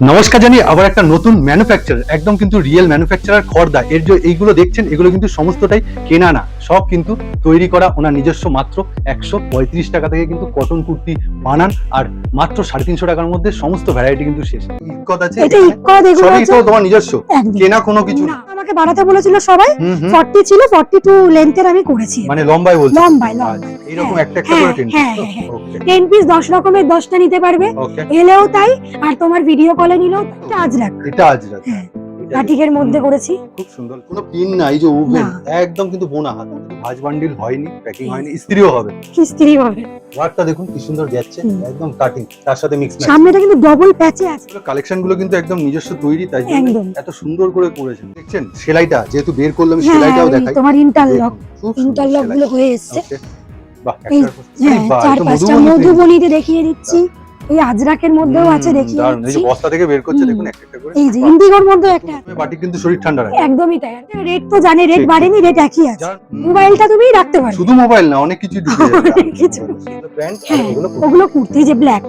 নমস্কার জানি আবার একটা নতুন ম্যানুফ্যাকচারার একদম কিন্তু রিয়েল ম্যানুফ্যাকচারার খর্দা। এর যে এইগুলো দেখছেন এগুলো কিন্তু সমস্তটাই কেনা না। সব কিন্তু তৈরি করা ওনার নিজস্ব মাত্র একশো পঁয়ত্রিশ টাকা থেকে কিন্তু কটন কুর্তি বানান আর মাত্র সাড়ে তিনশো টাকার মধ্যে সমস্ত ভ্যারাইটি কিন্তু শেষ। ইক্কত আছে? সবই তো তোমার নিজস্ব। কেনা কোনো কিছু আমাকে বাড়াতে বলেছিল সবাই। হুম হুম। ফর্টি ছিল ফর্টি টু লেন্থের আমি করেছি মানে লম্বাই বলছো? লম্বায়, লম্বায়। আচ্ছা, এইরকম হ্যাঁ, একটা একটা করে হ্যাঁ, টেন হ্যাঁ, হ্যাঁ। ওকে টেন পিস দশ রকমের দশটা নিতে পারবে। এলেও তাই আর তোমার ভিডিও কলে এটা আজ রাখ। এটা আজ রাত হ্যাঁ বাটিকের মধ্যে করেছি। খুব সুন্দর। কোনো পিন না এই যে ওভেন। একদম কিন্তু বোনা হাত। ভাজ বান্ডিল হয়নি প্যাকিং হয়নি ইস্ত্রিও হবে। কি স্ত্রী হবে। ওয়ার্কটা দেখুন কি সুন্দর যাচ্ছে একদম কাটিং। তার সাথে মিক্স ম্যাচ সামনেটা কিন্তু ডবল প্যাচে আছে। কালেকশনগুলো কিন্তু একদম নিজস্ব তৈরি তাই এত সুন্দর করে করেছেন। দেখছেন সেলাইটা যেহেতু বের করলাম হ্যাঁ সেলাইটাও দেখাই। তোমার ইন্টারলক ইন্টারলকগুলো হয়ে এসছে। বাহ, পর- হ্যাঁ চার পাঁচটা মধুবনীতে। দেখিয়ে দিচ্ছি। এই আজরাকের মধ্যেও আছে দেখি এই যে বস্তা থেকে বের করছে দেখুন একটা একটা করে। এই যে ইন্ডিগোর মধ্যে একটা বাটি কিন্তু শরীর ঠান্ডা রাখে। একদমই তাই। রেট তো জানে রেট বাড়েনি রেট একই আছে। মোবাইলটা তুমি রাখতে পারো। শুধু মোবাইল না অনেক কিছু ঢুকে অনেক কিছু। ব্র্যান্ড ওগুলো কুর্তি। যে ব্ল্যাক।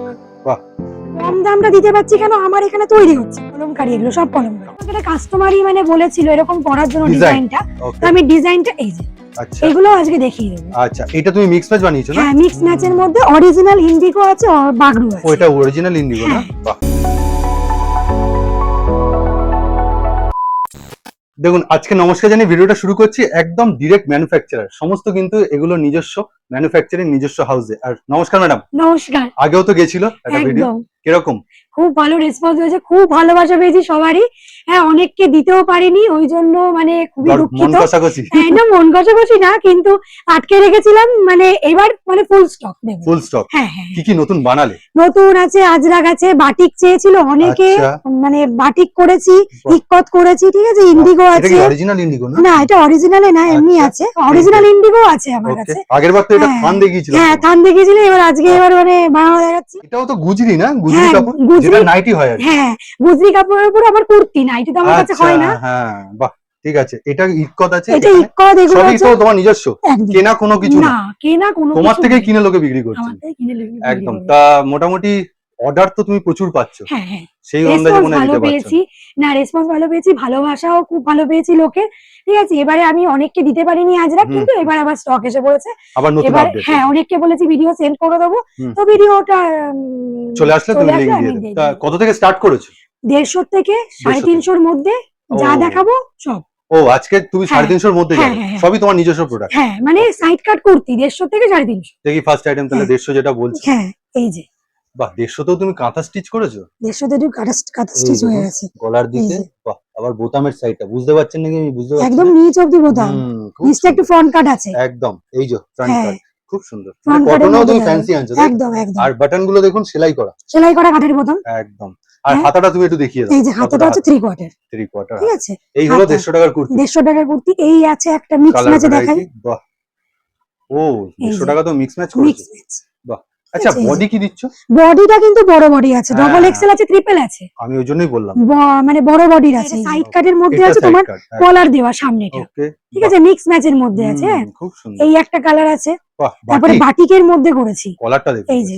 কম দামটা দিতে পারছি কেন? আমার এখানে তৈরি হচ্ছে। কলমকারি এগুলো সব আমাকে কাস্টমারই মানে বলেছিল এরকম করার জন্য ডিজাইনটা তো আমি ডিজাইনটা এই যে আচ্ছা। এগুলো আজকে দেখিয়ে দেবো। আচ্ছা এটা তুমি মিক্স ম্যাচ বানিয়েছো না? হ্যাঁ মিক্স ম্যাচের মধ্যে অরিজিনাল ইন্ডিগো আছে আর আছে। এটা অরিজিনাল ইন্ডিগো না? হ্যাঁ। বাহ। দেখুন আজকে নমস্কার জানি ভিডিওটা শুরু করছি একদম ডিরেক্ট ম্যানুফ্যাকচারার সমস্ত কিন্তু এগুলো নিজস্ব ম্যানুফ্যাকচারিং নিজস্ব হাউসে আর নমস্কার ম্যাডাম নমস্কার। আগেও তো গেছিল একটা ভিডিও কীরকম? খুব ভালো রেসপন্স হয়েছে খুব ভালোবাসা পেয়েছি সবারই। হ্যাঁ অনেককে দিতেও পারিনি ওই জন্য মানে খুবই দুঃখিত। হ্যাঁ না মন কষাকষি না কিন্তু আটকে রেখেছিলাম মানে এবার মানে ফুল স্টক দেবো। ফুল স্টক হ্যাঁ হ্যাঁ কি কি নতুন বানালে? নতুন আছে আজরাগ আছে বাটিক চেয়েছিল অনেকে আচ্ছা। মানে বাটিক করেছি বাহ। ইক্কত করেছি ঠিক আছে ইন্ডিগো আছে কি অরিজিনাল ইন্ডিগো না? না এটা অরিজিনালে না এমনি আচ্ছা। আছে। অরিজিনাল ইন্ডিগো আছে আমার কাছে। আগের বার তো এটা হ্যাঁ। থান দেখিয়েছিলাম হ্যাঁ থান দেখিয়েছিল এবার আজকে এবার মানে বানানো দেখাচ্ছি। এটাও তো গুজরি না? গুজরি হ্যাঁ, কাপড় যেটা নাইটি হয় হ্যাঁ গুজরি কাপড়ের উপর আবার কুর্তি তো আমার কাছে আচ্ছা, হয় না। হ্যাঁ বাহ ঠিক আছে এটা আছে এটা এগুলো সবই তো তোমার নিজস্ব কেনা কোনো কিছু না। কেনা কোনো তোমার থেকে কিনে লোকে বিক্রি করছে। একদম তা মোটামুটি অর্ডার তো তুমি প্রচুর পাচ্ছ। হ্যাঁ হ্যাঁ। সেই রেসপন্স মনে হয় ভালো পেয়েছি। না রেসপন্স ভালো পেয়েছি ভালোবাসাও খুব ভালো পেয়েছি লোকে। ঠিক আছে এবারে আমি অনেককে দিতে পারিনি আজরা হুম। কিন্তু এবার আবার স্টক এসে পড়েছে। এবার হ্যাঁ অনেককে বলেছি ভিডিও সেন্ড করে দেবো। তো ভিডিওটা চলে আসলে তুমি লিংক দিয়ে। কত থেকে স্টার্ট করেছ? দেড়শোর থেকে সাড়ে। তিনশোর মধ্যে যা দেখাবো সব। ও আজকে তুমি হ্যাঁ, সাড়ে তিনশোর মধ্যে যাবে হ্যাঁ, হ্যাঁ। সবই তোমার নিজস্ব প্রোডাক্ট হ্যাঁ মানে সাইড কাট কুর্তি দেড়শো থেকে সাড়ে তিনশো। দেখি ফার্স্ট আইটেম তাহলে হ্যাঁ। দেড়শো যেটা বলছো। হ্যাঁ এই যে। বাহ দেড়শোতেও তুমি কাঁথা স্টিচ করেছ? দেড়শো থেকে কাটা কাটা স্টিচ হয়ে গেছে। গলার দিকে? বাহ। আবার বোতামের সাইডটা বুঝতে পারছেন নাকি আমি? বুঝতে পারছি একদম? নিচ অব্দি বোতাম। নিচটা একটু ফ্রন্ট কাট আছে। একদম এই যে ফ্রন্ট হ্যাঁ। কাট খুব সুন্দর। এর কটনেও তুমি ফ্যান্সি আনছো একদম একদম। আর বাটনগুলো দেখুন সেলাই করা। সেলাই করা কাঠের বোতাম একদম। আর হ্যাঁ। হাতাটা তুমি একটু দেখিয়ে দাও। এই যে হাতাটা হচ্ছে থ্রি কোয়ার্টার থ্রি কোয়ার্টার ঠিক আছে? এই হলো হাতা। দেড়শো টাকার কুর্তি। দেড়শো টাকার কুর্তি। এই আছে একটা মিক্স ম্যাচে দেখাই। বাহ। ও দেড়শো যে। টাকা তো মিক্স ম্যাচ মিক্স ম্যাচ আচ্ছা বডি কি দিচ্ছ? বডিটা কিন্তু বড় বডি আছে হ্যাঁ। ডবল এক্সেল আছে ট্রিপল আছে। আমি ওই জন্যই বললাম। মানে বড় বডির আছে সাইড কাটের মধ্যে আছে তোমার কলার দেওয়া সামনেটা। ঠিক আছে মিক্স ম্যাচের মধ্যে আছে হ্যাঁ। খুব সুন্দর। এই একটা কালার আছে তারপরে বাটিকের মধ্যে করেছি। কলারটা দেখো এই যে।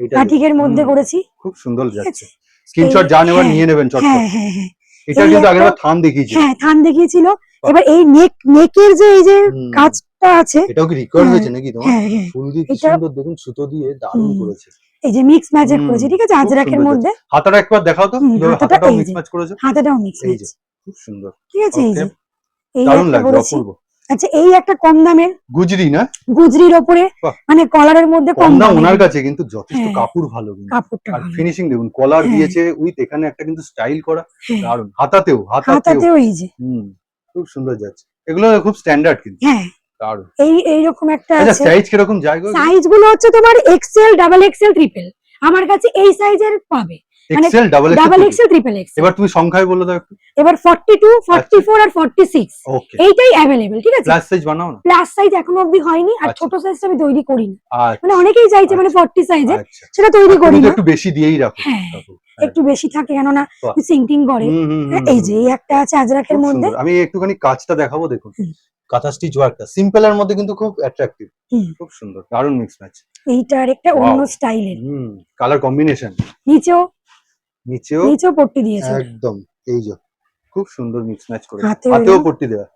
বাটিকের মধ্যে করেছি। খুব সুন্দর যাচ্ছে। স্ক্রিনশট এই- যা নেবার হ্যাঁ, নিয়ে নেবেন চটপট। হ্যাঁ হ্যাঁ হ্যাঁ। এটা কিন্তু আগেরবার থান দেখিয়েছে হ্যাঁ থান দেখিয়েছিল। এবার এই নেক নেকের যে এই যে হুম। আছে। এটাও কি রিকোয়ার হ্যাঁ, হয়েছে নাকি তোমার? হ্যাঁ হ্যাঁ। ফুল দিয়ে কি সুন্দর দেখুন সুতো দিয়ে দারুণ করেছে। এই যে মিক্স হুম, করেছি ঠিক আছে? আজরাকের মধ্যে। হাতাটা একবার দেখাও তো হাতাটাও মিক্স ম্যাচ করেছ। হাতাটাও মিক্স ম্যাচ খুব সুন্দর। ঠিক আছে এই যে। এই দারুণ করেছি অপূর্ব। আচ্ছা এই একটা কম দামের গুজরি না? গুজরির ওপরে মানে কলারের মধ্যে কম দাম ওনার কাছে কিন্তু যথেষ্ট। কাপড় ভালো কিন্তু। কাপড়টা আর ফিনিশিং দেখুন কলার। দিয়েছে উইথ এখানে একটা কিন্তু স্টাইল করা। দারুণ। হাতাতেও হাতাতেও। এই যে। হুম খুব সুন্দর যাচ্ছে। এগুলো খুব স্ট্যান্ডার্ড কিন্তু। হ্যাঁ। এই এইরকম একটা আচ্ছা সাইজ কীরকম জায়গা? সাইজগুলো হচ্ছে তোমার এক্সেল ডাবল এক্সেল ট্রিপল আমার কাছে এই সাইজের পাবে। XL double double XL triple XL এবার তুমি সংখ্যায় বলে দাও একটু। এবার ফর্টি টু ফর্টি ফোর আর ফর্টি সিক্স ওকে এইটাই অ্যাভেলেবেল ঠিক আছে? প্লাস সাইজ বানাও না? প্লাস সাইজ এখনও অব্দি হয়নি আর আচ্ছা। ছোট সাইজটা আমি তৈরি করি না আচ্ছা। মানে অনেকেই চাইছে মানে ফর্টি সাইজের আচ্ছা। সেটা তৈরি করি না। একটু বেশি দিয়েই রাখো। হ্যাঁ একটু বেশি থাকে কেননা। সিঙ্কিং করে। হ্যাঁ, এই যে একটা আছে আজরাকের মধ্যে। আমি একটুখানি কাজটা দেখাবো দেখুন। কাঁথা স্টিচ ওয়ার্কটা সিম্পল এর মধ্যে কিন্তু খুব অ্যাট্রাকটিভ খুব সুন্দর দারুণ মিক্স ম্যাচ এইটা আর একটা অন্য. স্টাইলের। হুম কালার কম্বিনেশন নিচেও নিচেও নিচেও পট্টি দিয়েছে। একদম এই যে খুব সুন্দর মিক্স ম্যাচ করে হাতেও। পট্টি দেওয়া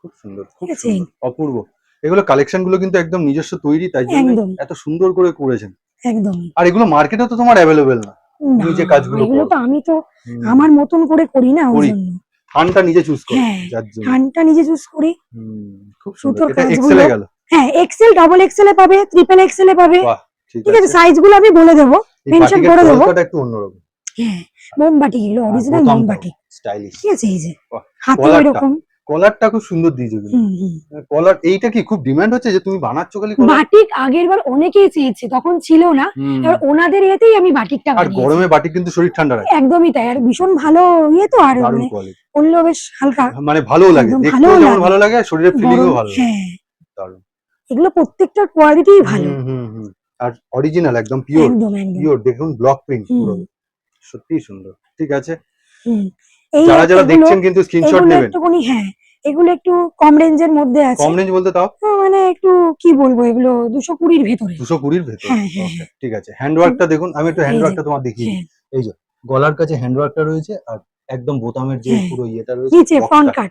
খুব সুন্দর খুব সুন্দর অপূর্ব। এগুলো কালেকশনগুলো কিন্তু একদম নিজস্ব তৈরি তাই জন্য একদম। এত সুন্দর করে করেছেন। একদম। আর এগুলো মার্কেটে তো তোমার অ্যাভেলেবেল না। তুমি যে কাজগুলো এগুলো তো আমি তো আমার মতন করে করি না ওই। জন্য। থানটা নিজে চুজ করি হ্যাঁ, যার জন্য। থানটা নিজে চুজ করি। খুব সুন্দর। এটা এক্সেলে গেল। হ্যাঁ এক্সেল ডাবল এক্সেল এ পাবে ট্রিপল এক্সেল এ পাবে। ঠিক আছে সাইজগুলো আমি বলে দেবো। মেনশন করে দেবো। এটা একটু অন্যরকম। হ্যাঁ মোমবাটি গুলো অরিজিনাল মোমবাটি। স্টাইলিশ ঠিক আছে এই যে হাতে এরকম কলারটা খুব সুন্দর দিয়েছ কলার এইটা কি খুব ডিমান্ড হচ্ছে যে তুমি বানাচ্ছো খালি বাটিক আগের বার অনেকেই চেয়েছে তখন ছিল না। এবার ওনাদের ইয়েতেই আমি বাটিকটা আর গরমে বাটিক কিন্তু শরীর ঠান্ডা রাখে। একদমই তাই আর ভীষণ ভালো ইয়ে তো আর মানে করলেও বেশ হালকা। মানে ভালো লাগে দেখতেও যেমন ভালো লাগে আর শরীরের ফিলিংও ভালো হ্যাঁ। এগুলো প্রত্যেকটার কোয়ালিটি ভালো। হুম, হুম, হুম। আর অরিজিনাল একদম পিওর পিওর দেখুন ব্লক প্রিন্ট। পুরো। সত্যি সুন্দর। ঠিক আছে? যারা যারা দেখছেন কিন্তু স্ক্রিনশট নেবেন। হ্যাঁ এগুলো একটু কম রেঞ্জের মধ্যে আছে। কম রেঞ্জ বলতে তাও? হ্যাঁ, মানে একটু কি বলব এগুলো দুশো কুড়ির ভেতরে। দুশো কুড়ির ভেতর? হ্যাঁ, হ্যাঁ, ঠিক আছে। হ্যান্ডওয়ার্কটা দেখুন আমি একটু হ্যান্ডওয়ার্কটা তোমার দেখিয়ে দিই। হ্যাঁ। এই যে গলার কাছে হ্যান্ডওয়ার্কটা রয়েছে আর একদম বোতামের যে। পুরো ইয়েটা রয়েছে নিচে ফ্রন্ট কাট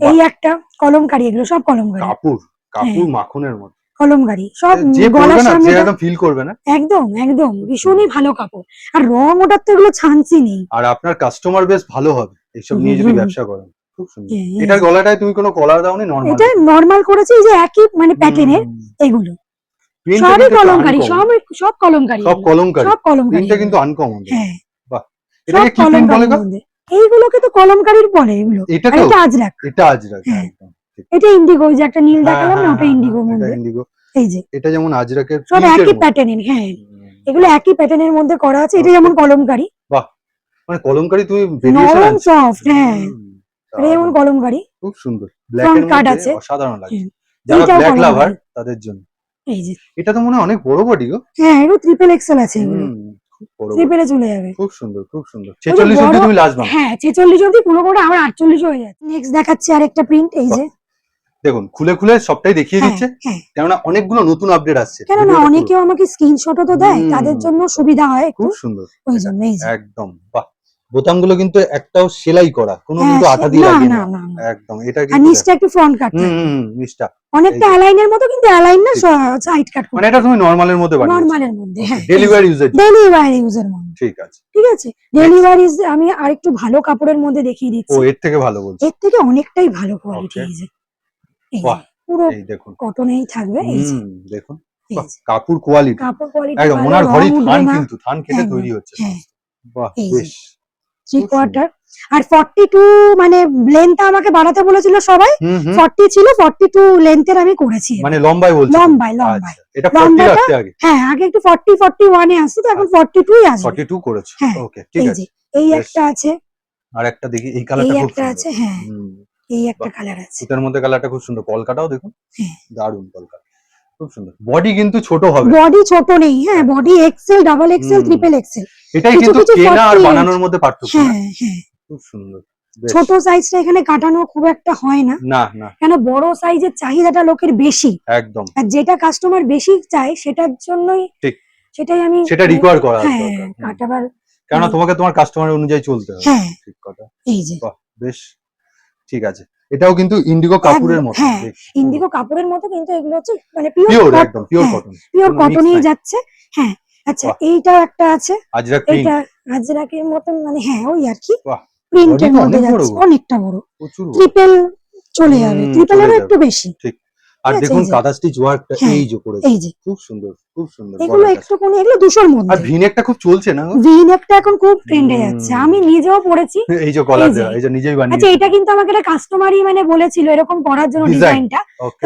এই একটা কলমকারি এগুলো সব কলমকারি। কাপুর কাপুর হ্যাঁ। মাখনের মতো। কলমকারি সব গলার সামনে একদম ফিল করবে না। একদম একদম ভীষণই ভালো কাপড়। আর রং ওটার তো এগুলো ছানসি নেই। আর আপনার কাস্টমার বেশ ভালো হবে এইসব নিয়ে যদি ব্যবসা করেন। খুব সুন্দর। হ্যাঁ, হ্যাঁ। এটার গলাটায় তুমি কোনো কলার দাওনি? নরমাল এটা নর্মাল করেছে এই যে একই মানে প্যাটার্নের এগুলো। সবই কলমকারি সব সব কলমকারি। সব। কলমকারি। সব কলমকারি। প্রিন্টটা কিন্তু আনকমন হ্যাঁ। এটাকে সব কি প্রিন্ট বলে এইগুলোকে তো কলমকারির বলে এগুলো। এটা তো আজরাক। এটা আজরাক হ্যাঁ। একদম এটা ইন্ডিগো যে একটা নীল দেখালাম না ওটা এটা মধ্যে। ইন্ডিগো এই যে। এটা যেমন আজরাকের সব একই। প্যাটার্নের হ্যাঁ। এগুলো একই প্যাটার্নের মধ্যে করা আছে এটা. যেমন কলমকারি। মানে কলমকারি তুমি ভেরিয়েশন সফট হ্যাঁ। এটা যেমন। কলমকারি খুব সুন্দর। ব্ল্যাক এর মধ্যে। অসাধারণ লাগে যারা ব্ল্যাক লাভার তাদের জন্য। এই যে। এটা তো মনে হয় অনেক বড় বডি গো। হ্যাঁ এগুলো ট্রিপল এক্সেল আছে এগুলো। খুব ট্রিপলে চলে যাবে। খুব সুন্দর খুব সুন্দর। তুমি লাস্ট হ্যাঁ পুরো করে আমার আটচল্লিশ হয়ে যাচ্ছে নেক্সট দেখাচ্ছি আরেকটা প্রিন্ট এই যে। দেখুন খুলে খুলে সবটাই দেখিয়ে হ্যাঁ দিচ্ছে। হ্যাঁ। কেননা অনেকগুলো নতুন আপডেট আসছে। কেন না অনেকেও আমাকে স্ক্রিনশটও তো দেয় তাদের জন্য সুবিধা হয় খুব সুন্দর। ওই জন্য একদম বাহ। বোতামগুলো কিন্তু একটাও সেলাই করা কোনো হ্যাঁ, কিন্তু আঠা দিয়ে না লাগিয়ে না। একদম এটা কিন্তু নিচটা একটু ফ্রন্ট কাট হুম নিচটা। অনেকটা অ্যালাইনের মতো কিন্তু অ্যালাইন না। সাইড কাট মানে এটা তুমি নর্মালের মধ্যে বানিয়েছো। নর্মালের মধ্যে হ্যাঁ। ডেলিভারি ইউজের ডেলিভারি ইউজের মধ্যে। ঠিক আছে। ঠিক আছে? ডেলিভারি আমি আরেকটু ভালো কাপড়ের মধ্যে দেখিয়ে দিচ্ছি। ও এর থেকে ভালো বলছো? এর থেকে অনেকটাই ভালো কোয়ালিটি যে। বাহ, পুরো এই দেখুন। কটনেই থাকবে এই যে। দেখুন। কাপড় কোয়ালিটি কাপড় কোয়ালিটি একদম ওনার ঘরেই থান কিন্তু থান কেটে তৈরি হচ্ছে। হ্যাঁ। বাহ বেশ। থ্রি কোয়ার্টার আর ফর্টি টু মানে লেন্থটা আমাকে বাড়াতে বলেছিল সবাই। ফর্টি ছিল ফর্টি টু লেন্থের আমি করেছি। মানে লম্বায় বলছো লম্বায়, লম্বায়। আচ্ছা, এটা 40 লম্বাটা- রাখতে আগে? হ্যাঁ আগে একটু ফর্টি ফর্টি ওয়ানে আসতো তো এখন ফর্টি টুই আসবে। 42 করেছ। হ্যাঁ, ওকে ঠিক এই আছে। এই একটা আছে। আর একটা দেখি এই কালারটা খুব একটা সুন্দর। আছে হ্যাঁ। এই একটা কালার আছে। সুতার মধ্যে কালারটা খুব সুন্দর। কলকাটাও দেখুন। হ্যাঁ। দারুণ কলকাতা। খুব সুন্দর। বডি কিন্তু ছোট হবে। বডি ছোট নেই হ্যাঁ body XL double XL. Triple XL এটাই কিন্তু কেনা আর বানানোর মধ্যে পার্থক্য। হ্যাঁ হ্যাঁ। খুব সুন্দর। ছোট সাইজটা এখানে কাটানো খুব একটা হয় না। না না। কেন বড় সাইজের চাহিদাটা লোকের বেশি। একদম। আর যেটা কাস্টমার বেশি চায় সেটার জন্যই ঠিক। সেটাই আমি সেটা রিকোয়ার করা হ্যাঁ দরকার। কাটাবার কেননা তোমাকে তোমার কাস্টমার অনুযায়ী চলতে হবে। হ্যাঁ। ঠিক কথা। এই যে। বেশ। ঠিক আছে। এটাও কিন্তু ইন্ডিগো কাপড়ের মতো হ্যাঁ, ইন্ডিগো কাপড়ের মতো কিন্তু এগুলো হচ্ছে মানে পিওর একদম পিওর হ্যাঁ, কটন পিওর কটনেই নাই। যাচ্ছে হ্যাঁ আচ্ছা এইটাও একটা আছে আজরা কি এটা আজরাকের মতন মানে হ্যাঁ ওই আর কি প্রিন্টের মধ্যে যাচ্ছে অনেকটা বড়। ট্রিপল চলে যাবে ট্রিপলেরও একটু বেশি। ঠিক। আছে, দেখুন কাদা স্টিচ ওয়ার্কটা হ্যাঁ, এই যে করেছে। এই যে। খুব সুন্দর খুব সুন্দর এগুলো কাছে। একটুখানি এগুলো দুশোর আর মধ্যে ভিনেকটা খুব চলছে না? গো? ভিনেকটা এখন খুব ট্রেন্ডে যাচ্ছে। আমি নিজেও পড়েছি এই যে কলার এই দেওয়া এই যে নিজেই বানিয়ে আচ্ছা এটা কিন্তু আমাকে একটা কাস্টমারই মানে বলেছিল এরকম করার জন্য। ডিজাইনটা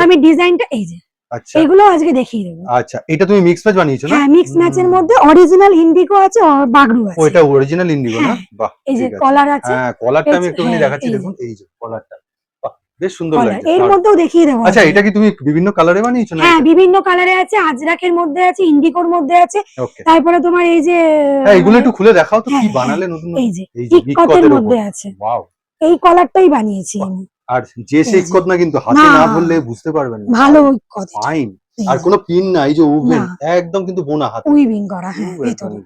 আমি ডিজাইনটা এই যে। আচ্ছা। এগুলো আজকে দেখিয়ে দেবো। আচ্ছা এটা তুমি মিক্স ম্যাচ বানিয়েছো না? হ্যাঁ মিক্স ম্যাচের। মধ্যে অরিজিনাল ইন্ডিগো আছে আর বাগরু ও আছে। এটা অরিজিনাল ইন্ডিগো না? হ্যাঁ, বাহ এই যে কলার আছে। হ্যাঁ কলারটা আমি একটুখানি হ্যাঁ, দেখাচ্ছি। দেখুন এই যে কলারটা বেশ সুন্দর লাগছে। এর মধ্যেও দেখিয়ে দেবো আচ্ছা এটা কি তুমি বিভিন্ন কালারে বানিয়েছো না হ্যাঁ বিভিন্ন কালারে আছে আজরাকের মধ্যে আছে ইন্ডিগোর মধ্যে আছে তারপরে তোমার এই যে হ্যাঁ এগুলো একটু খুলে দেখাও তো হ্যাঁ, কি হ্যাঁ, বানালে নতুন এই যে ইকতের মধ্যে আছে। ওয়াও এই কলারটাই বানিয়েছি আমি। আর যে সে এই না কিন্তু হাতে না। ধরলে বুঝতে পারবেন না। ভালো ইকত ফাইন আর কোনো পিন না এই যে না। একদম কিন্তু বোনা হাতে। উইভিং করা হ্যাঁ ভেতরে।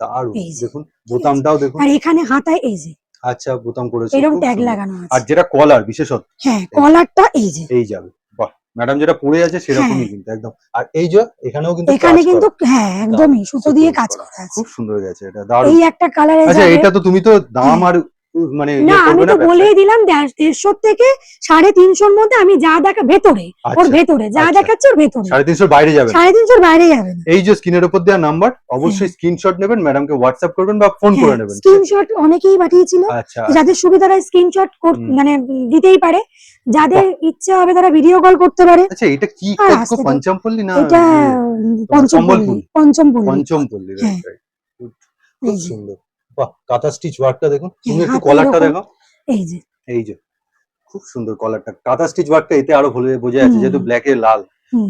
দারুণ। দেখুন বোতামটাও দেখুন। আর এখানে হাতায় এই যে আচ্ছা বোতাম করেছে। এরকম ট্যাগ লাগানো আছে। আর যেটা কলার বিশেষত। হ্যাঁ কলারটা এই যে। এই যাবে। বাহ ম্যাডাম যেটা পড়ে আছে সেরকমই হ্যাঁ। কিন্তু একদম। আর এই যে এখানেও কিন্তু এখানে কিন্তু হ্যাঁ একদমই সুতো দিয়ে কাজ করা। আছে। খুব সুন্দর গেছে এটা দারুণ। এই একটা কালার আচ্ছা এটা তো তুমি তো দাম আর উম, মানে না ইয়ে আমি তো বলেই দিলাম দেড়- দেড়শো থেকে সাড়ে তিনশোর মধ্যে আমি যা দেখা ভেতরে ওর আচ্ছা, ভেতরে যা আচ্ছা। দেখাচ্ছে ওর ভেতরে। সাড়ে তিনশোর বাইরে যাবে সাড়ে তিনশোর বাইরে যাবে এই যে স্ক্রিনের উপর দেওয়া নাম্বার অবশ্যই স্ক্রিনশট নেবেন ম্যাডামকে হোয়াটসঅ্যাপ করবেন বা ফোন করে নেবেন। স্ক্রিনশট অনেকেই পাঠিয়েছিল। আচ্ছা। যাদের সুবিধা হয় স্ক্রিনশট। মানে দিতেই পারে যাদের ইচ্ছে হবে তারা ভিডিও কল করতে পারে। আচ্ছা এটা কি পঞ্চমপল্লী না এটা ইয়ে, পঞ্চমপল্লী। পঞ্চমপল্লী। পঞ্চমপল্লী। হ্যাঁ। খুব সুন্দর। বাহ কাঁথা স্টিচ ওয়ার্কটা দেখুন। তুমি একটু কলারটা দেখো। এই যে। এই যে খুব সুন্দর কলারটা কাঁথা স্টিচ ওয়ার্কটা এতে আরও ভালো বোঝা যাচ্ছে যেহেতু ব্ল্যাক লাল।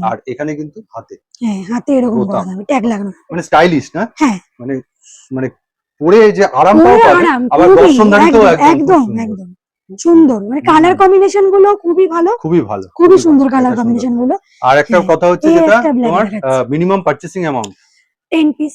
আর এখানে কিন্তু হাতে। হ্যাঁ হাতে এরকম করা যাবে ট্যাগ লাগানো। মানে স্টাইলিশ না? হ্যাঁ। মানে মানে পরে যে পাবে আবার একদম, একদম সুন্দর। মানে কালার কম্বিনেশনগুলো খুবই ভালো। খুবই ভালো খুবই সুন্দর কালার কম্বিনেশনগুলো। আর একটা হ্যাঁ, কথা হচ্ছে যেটা তোমার minimum purchasing amount ten piece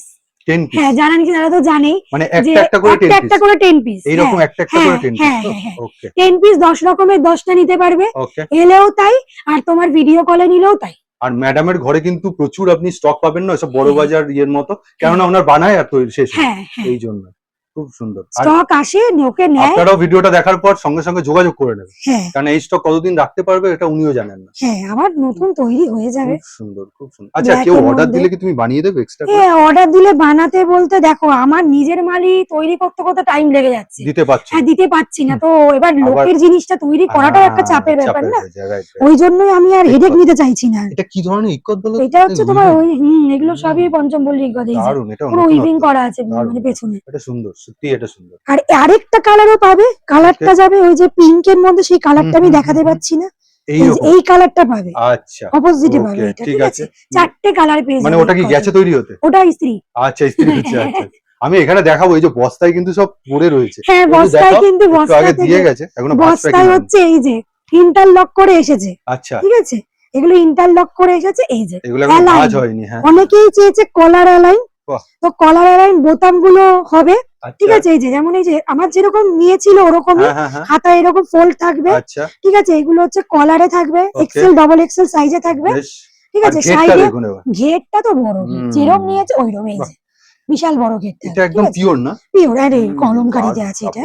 ten piece হ্যাঁ জানেন কি তারা তো জানেই মানে একটা একটা করে পিস একটা করে পিস এইরকম একটা একটা করে হ্যাঁ, হ্যাঁ, পিস হ্যাঁ, হ্যাঁ। ওকে পিস দশ রকমের দশটা নিতে পারবে। এলেও তাই আর তোমার ভিডিও কলে নিলেও তাই। আর ম্যাডামের ঘরে কিন্তু প্রচুর আপনি স্টক পাবেন না সব বড় হ্যাঁ। বাজার ইয়ের মতো। কেননা ওনার বানায় আর তৈরি শেষ হয়। হ্যাঁ হ্যাঁ। এই জন্য। খুব সুন্দর। স্টক আসে ওকে নেয়। আপনারাও ভিডিওটা দেখার পর সঙ্গে সঙ্গে যোগাযোগ করে নেবেন। হ্যাঁ। কারণ এই স্টক কতদিন রাখতে পারবে এটা উনিও জানেন না। হ্যাঁ আবার নতুন তৈরি হয়ে যাবে। খুব সুন্দর খুব সুন্দর। আচ্ছা কেউ অর্ডার দিলে কি তুমি বানিয়ে দেবে এক্সট্রা হ্যাঁ অর্ডার দিলে বানাতে বলতে দেখো আমার নিজের মালই তৈরি করতে করতে টাইম লেগে যাচ্ছে। দিতে পারছ হ্যাঁ দিতে পারছি না। তো এবার লোকের জিনিসটা তৈরি করাটাও একটা চাপের ব্যাপার না. ওই জন্যই আমি আর হেডেক নিতে চাইছি না। এটা কি ধরনের ইকত বলো এটা হচ্ছে তোমার ওই হুম এগুলো সবই পঞ্চম বললি কথা দারুণ এটা পুরো উইভিং করা আছে মানে পেছনে। এটা সুন্দর। সত্যি এটা সুন্দর। আর আরেকটা কালারও পাবে কালারটা যাবে ওই যে পিঙ্কের মধ্যে সেই কালারটা আমি দেখাতে পাচ্ছি না। এই কালারটা পাবে। আচ্ছা অপোজিটে পাবে এটা ঠিক আছে। চারটে কালার পেয়ে মানে ওটা কি গেছে তৈরি হতে? ওটা আচ্ছা ইস্ত্রি হচ্ছে আচ্ছা আমি এখানে দেখাবো এই যে বস্তায় কিন্তু সব পড়ে রয়েছে। হ্যাঁ বস্তায় কিন্তু একটু বস্তা আগে দিয়ে গেছে এখনও বস্তায় হচ্ছে এই যে ইন্টারলক করে এসেছে। আচ্ছা। ঠিক আছে? এগুলো ইন্টারলক করে এসেছে এই যে এগুলো. ভাঁজ হয়নি হ্যাঁ। অনেকেই চেয়েছে কলার অ্যালাইন তো কলার অ্যালাইন বোতামগুলো হবে ঠিক আচ্ছা। আছে এই যে যেমন এই যে আমার যেরকম নিয়েছিল ওরকমই হ্যাঁ হ্যাঁ হ্যাঁ। হাতায় এরকম ফোল্ড থাকবে। আচ্ছা। ঠিক আছে এগুলো হচ্ছে কলারে থাকবে এক্সেল ডবল এক্সেল সাইজে থাকবে। ঠিক আছে সাইডে ঘেরটা তো বড় যেরকম নিয়েছে ওইরকম এই। যে। বিশাল বড় ঘেরটা এটা একদম পিওর না? পিওর আরে কলমকারিতে আছে এটা।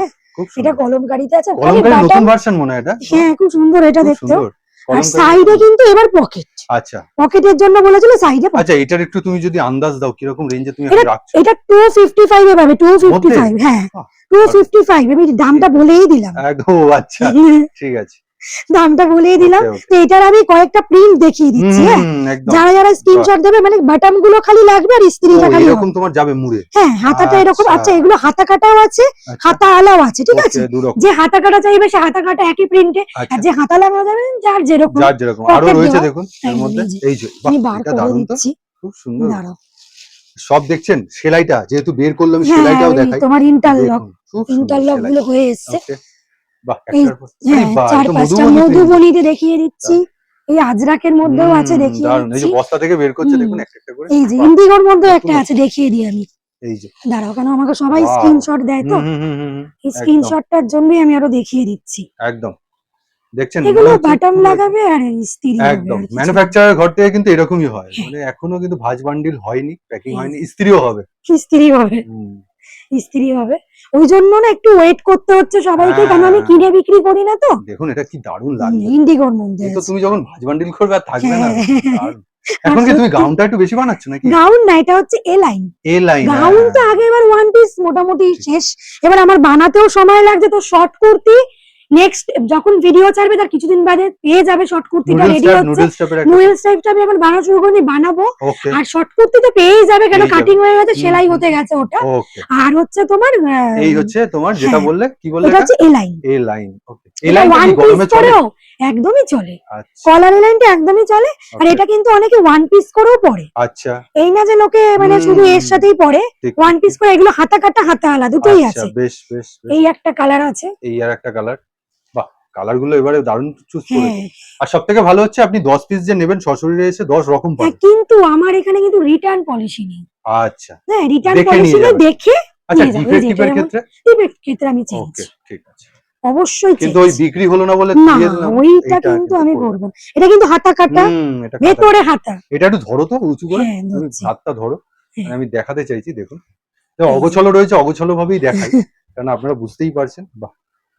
এটা কলমকারিতে আছে কলমকারী নতুন ভার্সন মনে হয় এটা? হ্যাঁ খুব সুন্দর এটা দেখতেও আর সাইডে কিন্তু এবার পকেট আচ্ছা। পকেটের জন্য বলেছিল সাইডে আচ্ছা এটার একটু তুমি যদি আন্দাজ দাও কীরকম রেঞ্জে তুমি রাখছো? এটা টু ফিফটি ফাইভ এ পাবে টু ফিফটি ফাইভ হ্যাঁ। বাহ, টু ফিফটি ফাইভ আমি দামটা বলেই দিলাম। একদম আচ্ছা ঠিক আছে। দামটা বলেই দিলাম. তো এটার আমি কয়েকটা প্রিন্ট দেখিয়ে দিচ্ছি হ্যাঁ? যারা যারা স্ক্রিনশট দেবে মানে বাটনগুলো খালি লাগবে আর স্ত্রীটা খালি এরকম তোমার যাবে মুড়ে। হ্যাঁ হাতাটা এরকম আচ্ছা। আচ্ছা। এগুলো হাতা কাটাও আছে আচ্ছা, হাতা আলাও আছে ঠিক আছে? যে হাতা কাটা চাইবে সে হাতা কাটা একই প্রিন্টে আর আচ্ছা। যে হাতা লাগানো যাবে যার যেরকম যার যেরকম। আরও রয়েছে দেখুন এর মধ্যে। এই যে। আমি বার এটা করে দিচ্ছি। খুব সুন্দর। দাঁড়াও। সব দেখছেন? সেলাইটা যেহেতু বের করলাম হ্যাঁ সেলাইটাও দেখাই। তোমার ইন্টারলক ইন্টারলকগুলো হয়ে এসছে। চার পাঁচটা মধুবনীতে দেখিয়ে দিচ্ছি। এই আজরাকের মধ্যেও আছে দেখিয়ে দিচ্ছি। বস্তা থেকে বের করছে হুম। দেখুন একটা একটা করে। এই যে ইন্ডিগোর মধ্যেও একটা আছে দেখিয়ে দিই আমি। এই যে। দাঁড়াও কেন? আমাকে সবাই Wow. স্ক্রিনশট দেয় তো? এই স্ক্রিনশটটার জন্যই আমি আরও দেখিয়ে দিচ্ছি। একদম। দেখছেন এগুলো লাগাবে আর একদম। ম্যানুফ্যাকচারার ঘর থেকে কিন্তু এরকমই হয়। মানে এখনও কিন্তু ভাজ বান্ডিল হয়নি প্যাকিং হ্যাঁ। হয়নি ইস্ত্রিও হবে। স্ত্রী হবে। হুম, স্ত্রী হবে। ওই জন্য না একটু ওয়েট করতে হচ্ছে সবাইকে কারণ আমি হ্যাঁ। কিনে বিক্রি করি না তো? দেখুন এটা কি দারুণ লাগে ইন্ডিগোর মধ্যে তো তুমি যখন ভাজ বান্ডিল করবে আর থাকবে না। হ্যাঁ। এখন কি তুমি গাউনটা একটু বেশি বানাচ্ছ নাকি? গাউন না এটা হচ্ছে A line A line gown তো আগে এবার ওয়ান পিস মোটামুটি শেষ। এবার আমার বানাতেও সময় লাগছে তো শর্ট কুর্তি নেক্সট যখন ভিডিও ছাড়বে তার কিছুদিন বাদে পেয়ে যাবে শর্ট কুর্তিটা রেডি হচ্ছে। নুডলস টাইপের টাইপটা আমি এখন বানানো শুরু করিনি বানাবো। আর শর্ট কুর্তি তো পেয়েই যাবে কেন? কাটিং হয়ে গেছে সেলাই হতে গেছে ওটা। আর হচ্ছে তোমার এই হচ্ছে তোমার যেটা হ্যাঁ। বললে কি বললে এটা হচ্ছে A line A line okay A line one piece গরমে চলে? একদমই চলে। আচ্ছা। কলার এ লাইনটা একদমই চলে। আর এটা কিন্তু অনেকে ওয়ান পিস করেও পরে। আচ্ছা। এই না যে লোকে মানে শুধু এর সাথেই পরে ওয়ান পিস করে এগুলো হাতা কাটা হাতা আলা দুটোই আচ্ছা আছে। বেশ বেশ। এই একটা কালার আছে। এই আর একটা কালার কালারগুলো এবারে দারুণ চুজ করেছে। হ্যাঁ। আর সব থেকে ভালো হচ্ছে আপনি দশ পিস যে নেবেন সশরীরে এসে দশ রকম হ্যাঁ পাবেন কিন্তু আমার এখানে কিন্তু রিটার্ন পলিসি নেই। আচ্ছা। হ্যাঁ রিটার্ন দেখে পলিসি দেখে আচ্ছা ডিফেক্টিভের ক্ষেত্রে? defect ক্ষেত্রে আমি চেঞ্জ ওকে ঠিক আছে। অবশ্যই কিন্তু ওই বিক্রি হলো না বলে না ওইটা কিন্তু আমি করব। এটা কিন্তু হাতা কাটা ভেতরে হাতা। এটা একটু ধরো তো উঁচু করে। হ্যাঁ হাতটা ধরো। হ্যাঁ। আমি দেখাতে চাইছি দেখুন। অগোছলো রয়েছে অগোছলো ভাবেই দেখাই। কারণ আপনারা বুঝতেই পারছেন বাহ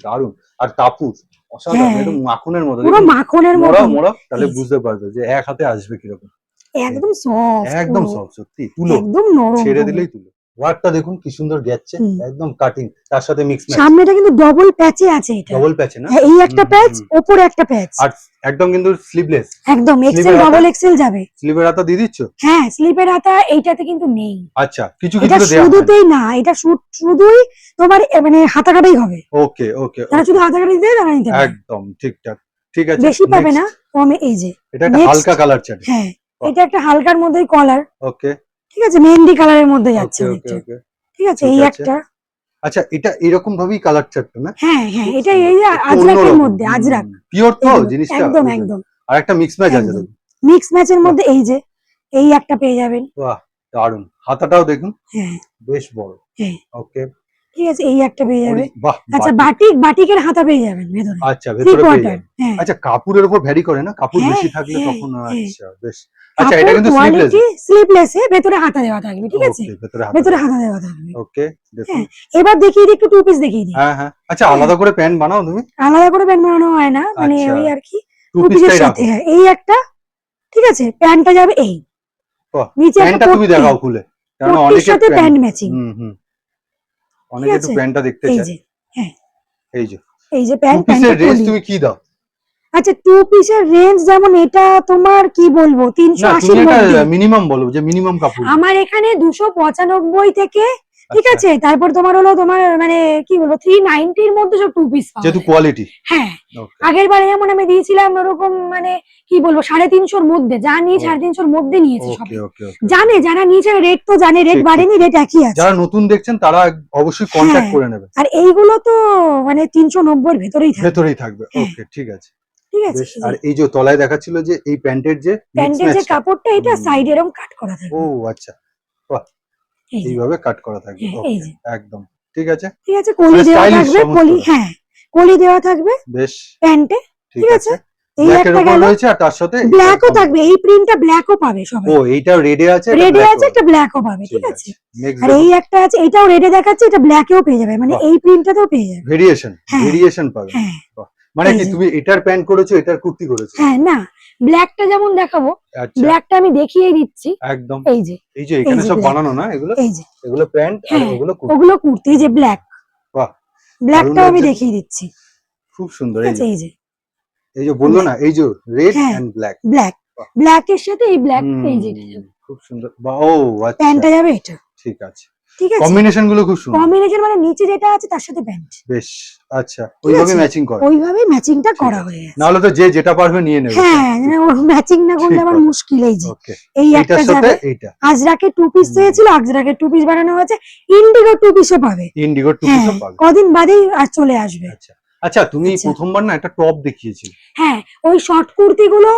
দারুণ। আর তাপুর। অসাধারণ হ্যাঁ। মাখনের মতো পুরো মাখনের মতো। তাহলে বুঝতে পারবে যে এক হাতে আসবে কীরকম। একদম সফট একদম সব সত্যি তুলো। একদম নরম ছেড়ে দিলেই তুলো। ওয়ার্কটা দেখুন কি সুন্দর হুম। একদম কাটিং তার সাথে মিক্স ম্যাচ সামনেটা কিন্তু ডবল প্যাচে আছে এটা। ডবল প্যাচে না? হ্যাঁ, এই একটা প্যাচ। ওপরে একটা প্যাচ আর একদম কিন্তু স্লিভলেস একদম এক্সেল ডবল এক্সেল যাবে। স্লিভের হাতা দিয়ে দিচ্ছ? হ্যাঁ স্লিপের হাতা এইটাতে কিন্তু নেই। আচ্ছা কিছু কিছু হয়। শুধুতেই না এটা শুধুই তোমার মানে হাতা কাটাই হবে। ওকে ওকে যারা শুধু হাতা কাটাই দেয় তারা নিতে একদম ঠিকঠাক। ঠিক আছে বেশি পাবে না কমে এই যে এটা একটা হালকা কালার চাট হ্যাঁ এটা একটা হালকার মধ্যেই কলার ওকে। ঠিক আছে মেহেন্দি কালারের মধ্যে যাচ্ছে ঠিক আছে এই একটা। আচ্ছা এটা এরকম ভাবেই কালার চাটটা না? হ্যাঁ হ্যাঁ এটা এই আজরাকের মধ্যে আজরাক। পিওর তো জিনিসটা একদম একদম। আর একটা মিক্স ম্যাচ আছে মিক্স ম্যাচের মধ্যে এই যে এই একটা পেয়ে যাবেন। বাহ দারুণ হাতাটাও দেখুন। হ্যাঁ। বেশ বড়। হ্যাঁ। ওকে ঠিক আছে এই একটা পেয়ে যাবে। আচ্ছা বাটিক। বাটিক বাটিকের হাতা পেয়ে যাবেন ভেতরে। আচ্ছা ভেতরে পেয়ে যাবেন। হ্যাঁ। আচ্ছা কাপড়ের উপর ভ্যারি করে না? কাপড় হ্যাঁ, বেশি থাকলে হ্যাঁ, তখন। আচ্ছা বেশ। আচ্ছা এটা কিন্তু স্লিভলেস এ ভেতরে হাতা দেওয়া থাকবে ঠিক আছে? ভেতরে হাতা দেওয়া। থাকবে। ওকে দেখুন। এবার দেখিয়ে দিই একটু টু পিস দেখিয়ে দিই। হ্যাঁ হ্যাঁ। আচ্ছা আলাদা করে প্যান্ট বানাও তুমি? আলাদা করে প্যান্ট বানানো হয় না মানে আচ্ছা, ওই আর কি। টু পিসের সাথে হ্যাঁ এই একটা ঠিক আছে? প্যান্টটা যাবে এই। নিচে একটা তুমি দেখাও খুলে। কারণ অনেকে প্যান্ট ম্যাচিং হুম হুম। অনেকে একটু প্যান্টটা দেখতে এই চায়। যে এই যে এই যে প্যান্ট পিসের রেঞ্জ তুমি কি দাও? আচ্ছা টু পিসের রেঞ্জ যেমন এটা তোমার কি বলব? তিনশো না আশির তুমি এটা মধ্যে। মিনিমাম বলব যে মিনিমাম কাপড়। আমার এখানে দুশো পঁচানব্বই থেকে ঠিক আচ্ছা, আছে তারপর তোমার হলো তোমার মানে কি বলব থ্রি নাইনটির মধ্যে সব টু পিস যেহেতু কোয়ালিটি হ্যাঁ। আগের বারে যেমন আমি দিয়েছিলাম ওরকম মানে কি বলব সাড়ে তিনশোর মধ্যে যা নিয়ে সাড়ে তিনশোর মধ্যে নিয়েছে সব। জানে যারা নিয়েছে রেট তো জানে রেট বাড়েনি রেট একই আছে। যারা নতুন দেখছেন তারা অবশ্যই কন্ট্যাক্ট। করে নেবে। আর এইগুলো তো মানে তিনশো নব্বইয়ের ভেতরেই থাকে। ভেতরেই থাকবে। ওকে ঠিক আছে। ঠিক আছে আর এই যে তলায় দেখাচ্ছিল যে এই প্যান্টের যে প্যান্টের যে কাপড়টা এটা। সাইড এরকম কাট করা থাকে। ও আচ্ছা। যে, এইভাবে কাট করা থাকবে। হ্যাঁ। একদম। ঠিক আছে? ঠিক আছে কলি দেওয়া থাকবে কলি হ্যাঁ কলি দেওয়া থাকবে বেশ। প্যান্টে ঠিক আছে। এই একটা গেল। রয়েছে আর তার সাথে ব্ল্যাকও থাকবে এই প্রিন্টটা ব্ল্যাকও পাবে সবাই। ও এইটা রেডে আছে রেডে আছে একটা ব্ল্যাকও পাবে ঠিক আছে। আর এই একটা আছে এটাও রেডে দেখাচ্ছে এটা ব্ল্যাকেও পেয়ে যাবে। মানে এই প্রিন্টটাতেও পেয়ে যাবে। ভেরিয়েশন হ্যাঁ। ভেরিয়েশন পাবে। হ্যাঁ। মানে কি যে। তুমি এটার প্যান্ট করেছ এটার কুর্তি করেছ? হ্যাঁ না ব্ল্যাকটা যেমন দেখাবো আচ্ছা। ব্ল্যাকটা আমি দেখিয়ে দিচ্ছি। একদম। এই যে এই যে এখানে সব বানানো না এগুলো? এই যে। এগুলো প্যান্ট আর হ্যাঁ, ওগুলো কুর্তি। ওগুলো কুর্তি এই যে ব্ল্যাক বাহ ব্ল্যাকটাও আমি দেখিয়ে দিচ্ছি। খুব সুন্দর এই যে। এই যে। এই যে বলল না এই যে রেড হ্যাঁ। এন্ড ব্ল্যাক ব্ল্যাক বাহ। ব্ল্যাকের সাথে এই ব্ল্যাক এই যে খুব সুন্দর। বাহ ও আচ্ছা। প্যান্টটা যাবে এটা। ঠিক আছে। ঠিক আছে? কম্বিনেশনগুলো খুব সুন্দর। কম্বিনেশন মানে নিচে যেটা আছে তার সাথে প্যান্ট বেশ আচ্ছা ওইভাবে ম্যাচিং কর। ওইভাবে ম্যাচিংটা করা। হয়ে গেছে। নাহলে তো যে যেটা পারবে নিয়ে নেবে। হ্যাঁ ম্যাচিং না করলে আমার। মুশকিল এই যে। এই একটা সাথে এইটা। আজরাকে টু পিস। চেয়েছিল আজরাকে টু পিস বানানো হয়েছে। ইন্ডিগো টু পিসও পাবে। ইন্ডিগো টু পিসও পাবে। কদিন বাদেই আর চলে আসবে। আচ্ছা। আচ্ছা তুমি আচ্ছা। প্রথমবার না একটা টপ দেখিয়েছিলে? হ্যাঁ ওই শর্ট কুর্তি গুলো।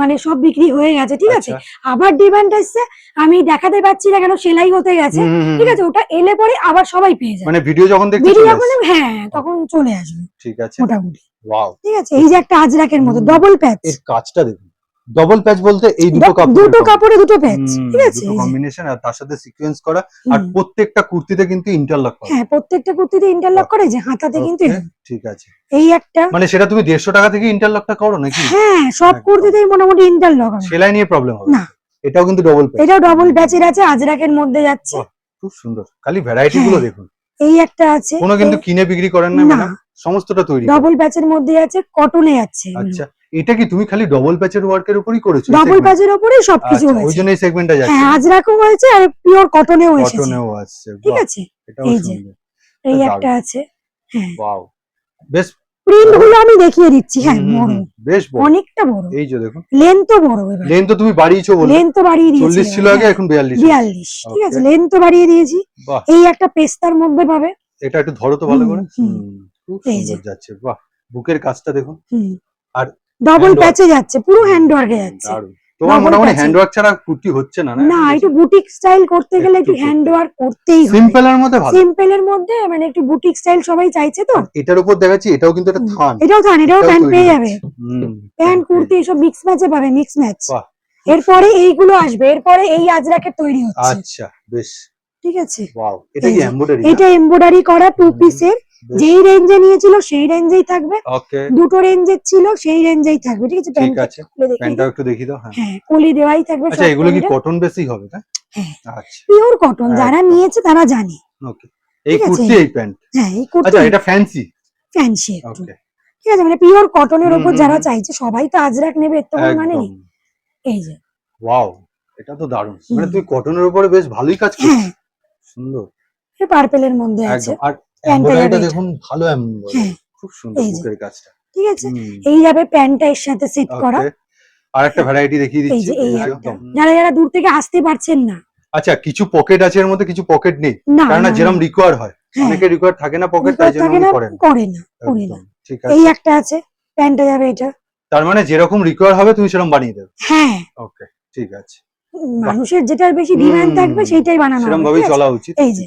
মানে সব বিক্রি হয়ে গেছে ঠিক আছে? আচ্ছা। আবার ডিমান্ড আসছে আমি দেখাতে পাচ্ছি না কেন সেলাই হতে গেছে ঠিক আছে? ওটা এলে পরে আবার সবাই পেয়ে যাবে। মানে ভিডিও যখন দেখতে ভিডিও যখন হ্যাঁ তখন চলে আসবে ঠিক আছে। মোটামুটি। ওয়াও ঠিক আছে? এই যে একটা আজরাকের মতো ডাবল ডবল প্যাচ এর কাজটা দেখুন। ডবল প্যাচ বলতে এই দুটো কাপড় দুটো কাপড়ে দুটো প্যাচ ঠিক আছে। দুটো কম্বিনেশন আর তার সাথে সিকোয়েন্স করা আর প্রত্যেকটা কুর্তিতে কিন্তু ইন্টারলক করা। হ্যাঁ প্রত্যেকটা কুর্তিতে ইন্টারলক করে যে হাতাতে কিন্তু ঠিক আছে। এই একটা মানে সেটা তুমি দেড়শো টাকা থেকে ইন্টারলকটা করো নাকি? হ্যাঁ সব কুর্তিতেই মোটামুটি ইন্টারলক হবে। সেলাই নিয়ে প্রবলেম হবে। না। এটাও কিন্তু ডবল প্যাচ এটাও ডবল প্যাচের আছে আজরাকের মধ্যে যাচ্ছে। খুব সুন্দর। খালি ভ্যারাইটি গুলো হ্যাঁ, দেখুন। এই একটা আছে কোনো কিন্তু কিনে বিক্রি করেন না না। ম্যাডাম সমস্তটা তৈরি। ডবল প্যাচের মধ্যে আছে কটনে আছে। আচ্ছা এটা কি তুমি খালি ডবল প্যাচের ওয়ার্কের উপরই করেছ? ডবল প্যাচের উপরেই সবকিছু আচ্ছা, ওই হয়েছে জন্য এই সেগমেন্টটা যাচ্ছে। হ্যাঁ আজরাকও হয়েছে আর পিওর কটনেও এসেছে। কটনেও আসছে ঠিক আছে? এই যে। এই একটা আছে হ্যাঁ। ওয়াও বেশ। প্রিন্টগুলো আমি দেখিয়ে দিচ্ছি হ্যাঁ বড়। বেশ বড়। অনেকটা বড়। এই যে দেখো দেখুন লেন্থও বড় এবার। লেন তো তুমি বাড়িয়েছো বলে। লেন্থ বাড়িয়ে দিয়েছি চল্লিশ ছিল আগে হ্যাঁ, এখন বিয়াল্লিশ। বিয়াল্লিশ ঠিক আছে. লেন্থ বাড়িয়ে দিয়েছি। এই একটা পেস্তার মধ্যে পাবে। এটা একটু ধরো তো ভালো করে। খুব সুন্দর যাচ্ছে। বাহ বুকের কাজটা দেখুন। হুম। আর ডবল প্যাচে যাচ্ছে পুরো হ্যান্ড ওয়ার্কে যাচ্ছে। তোমার মোটামুটি। হ্যান্ড ওয়ার্ক ছাড়া কুর্তি হচ্ছে না না? একটু বুটিক স্টাইল করতে গেলে একটু একটু হ্যান্ড ওয়ার্ক করতেই হবে সিম্পল এর মধ্যে ভালো। সিম্পল এর মধ্যে মানে একটু বুটিক স্টাইল সবাই চাইছে তো। এটার উপর দেখাচ্ছি এটাও কিন্তু একটা থান। এটাও থান এটাও প্যান্ট পেয়ে যাবে। প্যান্ট কুর্তি এসব মিক্স ম্যাচে পাবে মিক্স ম্যাচ এরপরে এইগুলো আসবে এরপরে এই আজরাকের তৈরি হচ্ছে। আচ্ছা বেশ। ঠিক আছে? ওয়াও এটা কি এমব্রয়ডারি এটা এমব্রয়ডারি করা টু পিসের যেই রেঞ্জে নিয়েছিল সেই রেঞ্জেই থাকবে। ওকে দুটো রেঞ্জের ছিল সেই রেঞ্জেই থাকবে। ঠিক আছে ঠিক আছে। প্যান্টটাও একটু দেখিয়ে দাও হ্যাঁ। হ্যাঁ কলি দেওয়াই থাকবে আচ্ছা এগুলো কি কটন বেশি হবে তাই? হ্যাঁ। আচ্ছা। পিওর কটন যারা নিয়েছে তারা জানে। ওকে এই কুর্তি এই প্যান্ট? হ্যাঁ এই কুর্তি। আচ্ছা এটা ফ্যান্সি ফ্যান্সি একটু। ওকে ঠিক আছে মানে পিওর কটনের উপর যারা চাইছে সবাই তো আজরাক নেবে এর তো কোনো মানে এই যে। ওয়াও এটা তো দারুণ। মানে তুই কটনের উপরে বেশ ভালোই কাজ হ্যাঁ। সুন্দর। পার্পেলের মধ্যে আছে। আর যাবে দেখুন ভালো হ্যাঁ খুব সুন্দর বুকের কাজটা। ঠিক আছে? এই যাবে প্যান্টটা এর সাথে সেট করা। আর একটা ভ্যারাইটি দেখিয়ে দিচ্ছি যারা যারা দূর থেকে আসতে পারছেন না। আচ্ছা কিছু পকেট আছে এর মধ্যে কিছু পকেট নেই? কারণ যেরকম রিকোয়ার হয়। হ্যাঁ, অনেকে রিকোয়ার থাকে না পকেট তাই জন্য থাকে না, করে না করি না। ঠিক আছে। এই একটা আছে প্যান্টটা যাবে এটা। তার মানে যেরকম রিকোয়ার হবে তুমি সেরকম বানিয়ে দেবে। হ্যাঁ। ওকে ঠিক আছে। মানুষের যেটার বেশি ডিমান্ড থাকবে সেইটাই বানানো সেরকম ভাবেই চলা উচিত এই যে।